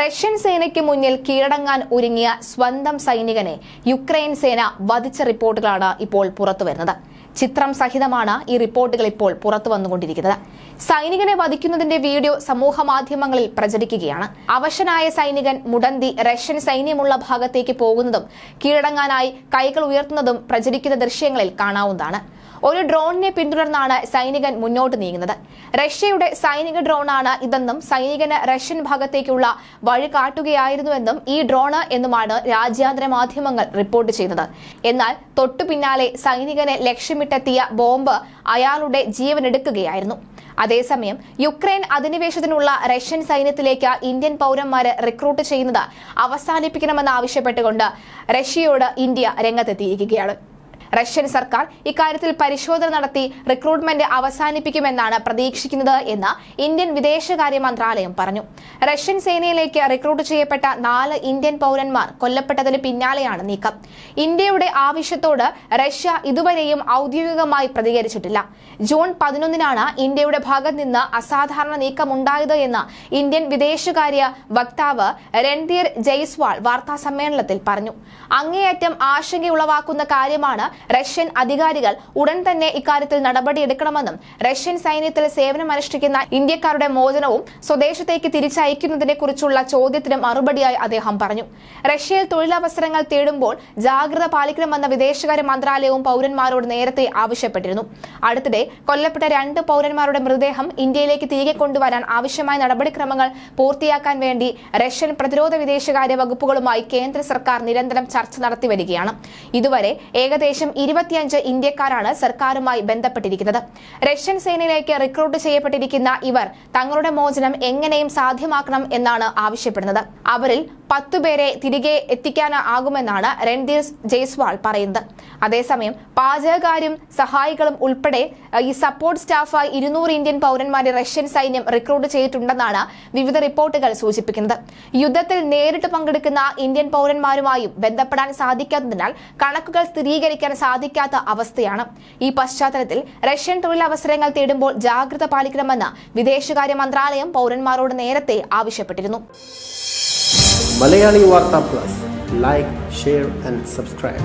Russian സേനയ്ക്ക് മുന്നിൽ കീഴടങ്ങാൻ ഒരുങ്ങിയ സ്വന്തം സൈനികനെ യുക്രൈൻ സേന വധിച്ച റിപ്പോർട്ടുകളാണ് ഇപ്പോൾ പുറത്തുവരുന്നത് ചിത്രം സഹിതമാണ് ഈ റിപ്പോർട്ടുകൾ ഇപ്പോൾ പുറത്തു വന്നുകൊണ്ടിരിക്കുന്നത്. സൈനികനെ വധിക്കുന്നതിന്റെ വീഡിയോ സമൂഹ മാധ്യമങ്ങളിൽ പ്രചരിക്കുകയാണ്. അവശനായ സൈനികൻ മുടന്തി റഷ്യൻ സൈന്യമുള്ള ഭാഗത്തേക്ക് പോകുന്നതും കീഴടങ്ങാനായി കൈകൾ ഉയർത്തുന്നതും പ്രചരിക്കുന്ന ദൃശ്യങ്ങളിൽ കാണാവുന്നതാണ്. ഒരു ഡ്രോണിനെ പിന്തുടർന്നാണ് സൈനികൻ മുന്നോട്ട് നീങ്ങുന്നത്. റഷ്യയുടെ സൈനിക ഡ്രോണാണ് ഇതെന്നും സൈനികന് റഷ്യൻ ഭാഗത്തേക്കുള്ള വഴി കാട്ടുകയായിരുന്നുവെന്നും ഈ ഡ്രോണ് എന്നുമാണ് രാജ്യാന്തര മാധ്യമങ്ങൾ റിപ്പോർട്ട് ചെയ്തത് എന്നാൽ തൊട്ടു പിന്നാലെ സൈനികനെ ലക്ഷ്യമിട്ടെത്തിയ ബോംബ് അയാളുടെ ജീവനെടുക്കുകയായിരുന്നു. അതേസമയം യുക്രൈൻ അധിനിവേശത്തിനുള്ള റഷ്യൻ സൈന്യത്തിലേക്ക് ഇന്ത്യൻ പൗരന്മാരെ റിക്രൂട്ട് ചെയ്യുന്നത് അവസാനിപ്പിക്കണമെന്നാവശ്യപ്പെട്ടുകൊണ്ട് റഷ്യയോട് ഇന്ത്യ രംഗത്തെത്തിയിരിക്കുകയാണ്. റഷ്യൻ സർക്കാർ ഇക്കാര്യത്തിൽ പരിശോധന നടത്തി റിക്രൂട്ട്മെന്റ് അവസാനിപ്പിക്കുമെന്നാണ് പ്രതീക്ഷിക്കുന്നത് എന്ന് ഇന്ത്യൻ വിദേശകാര്യ മന്ത്രാലയം പറഞ്ഞു. റഷ്യൻ സേനയിലേക്ക് റിക്രൂട്ട് ചെയ്യപ്പെട്ട നാല് ഇന്ത്യൻ പൗരന്മാർ കൊല്ലപ്പെട്ടതിന് പിന്നാലെയാണ് നീക്കം. ഇന്ത്യയുടെ ആവശ്യത്തോട് റഷ്യ ഇതുവരെയും ഔദ്യോഗികമായി പ്രതികരിച്ചിട്ടില്ല. ജൂൺ പതിനൊന്നിനാണ് ഇന്ത്യയുടെ ഭാഗത്ത് നിന്ന് അസാധാരണ നീക്കമുണ്ടായത് എന്ന് ഇന്ത്യൻ വിദേശകാര്യ വക്താവ് രൺധീർ ജയ്സ്വാൾ വാർത്താ സമ്മേളനത്തിൽ പറഞ്ഞു. അങ്ങേയറ്റം ആശങ്കയുളവാക്കുന്ന കാര്യമാണ് റഷ്യൻ അധികാരികൾ ഉടൻ തന്നെ ഇക്കാര്യത്തിൽ നടപടിയെടുക്കണമെന്നും റഷ്യൻ സൈന്യത്തിൽ സേവനമനുഷ്ഠിക്കുന്ന ഇന്ത്യക്കാരുടെ മോചനവും സ്വദേശത്തേക്ക് തിരിച്ചയക്കുന്നതിനെ കുറിച്ചുള്ള ചോദ്യത്തിന് മറുപടിയായി അദ്ദേഹം പറഞ്ഞു. റഷ്യയിൽ തൊഴിലവസരങ്ങൾ തേടുമ്പോൾ ജാഗ്രത പാലിക്കണമെന്ന വിദേശകാര്യ മന്ത്രാലയവും പൗരന്മാരോട് നേരത്തെ ആവശ്യപ്പെട്ടിരുന്നു. അടുത്തിടെ കൊല്ലപ്പെട്ട രണ്ട് പൗരന്മാരുടെ മൃതദേഹം ഇന്ത്യയിലേക്ക് തിരികെ കൊണ്ടുവരാൻ ആവശ്യമായ നടപടിക്രമങ്ങൾ പൂർത്തിയാക്കാൻ വേണ്ടി റഷ്യൻ പ്രതിരോധ വിദേശകാര്യ വകുപ്പുകളുമായി കേന്ദ്ര സർക്കാർ നിരന്തരം ചർച്ച നടത്തി വരികയാണ്. ഇതുവരെ ഏകദേശം ഇരുപത്തിയഞ്ച് ഇന്ത്യക്കാരാണ് സർക്കാരുമായി ബന്ധപ്പെട്ടിരിക്കുന്നത്. റഷ്യൻ സേനയിലേക്ക് റിക്രൂട്ട് ചെയ്യപ്പെട്ടിരിക്കുന്ന ഇവർ തങ്ങളുടെ മോചനം എങ്ങനെയും സാധ്യമാക്കണം എന്നാണ് ആവശ്യപ്പെടുന്നത്. അവരിൽ പത്തുപേരെ തിരികെ എത്തിക്കാനാകുമെന്നാണ് രൺധീർ ജയ്സ്വാൾ പറയുന്നത്. അതേസമയം പാചകക്കാരും സഹായികളും ഉൾപ്പെടെ ഈ സപ്പോർട്ട് സ്റ്റാഫായി ഇരുന്നൂറ് ഇന്ത്യൻ പൗരന്മാരെ റഷ്യൻ സൈന്യം റിക്രൂട്ട് ചെയ്തിട്ടുണ്ടെന്നാണ് വിവിധ റിപ്പോർട്ടുകൾ സൂചിപ്പിക്കുന്നത്. യുദ്ധത്തിൽ നേരിട്ട് പങ്കെടുക്കുന്ന ഇന്ത്യൻ പൗരന്മാരുമായും ബന്ധപ്പെടാൻ സാധിക്കാത്തതിനാൽ കണക്കുകൾ സ്ഥിരീകരിക്കാൻ സാധിക്കാത്ത അവസ്ഥയാണ്. ഈ പശ്ചാത്തലത്തിൽ റഷ്യൻ തൊഴിലവസരങ്ങൾ തേടുമ്പോൾ ജാഗ്രത പാലിക്കണമെന്ന് വിദേശകാര്യ മന്ത്രാലയം പൗരന്മാരോട് നേരത്തെ ആവശ്യപ്പെട്ടിരുന്നു. Malayali Vartha plus. Like share and subscribe